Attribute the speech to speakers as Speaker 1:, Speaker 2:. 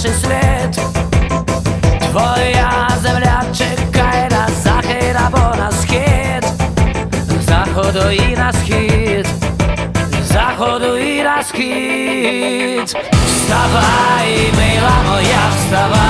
Speaker 1: Ставити світ. Твоя земля чекає на захід або на схід, заходу і на схід, заходу і на схід. Вставай, мила моя, вставай,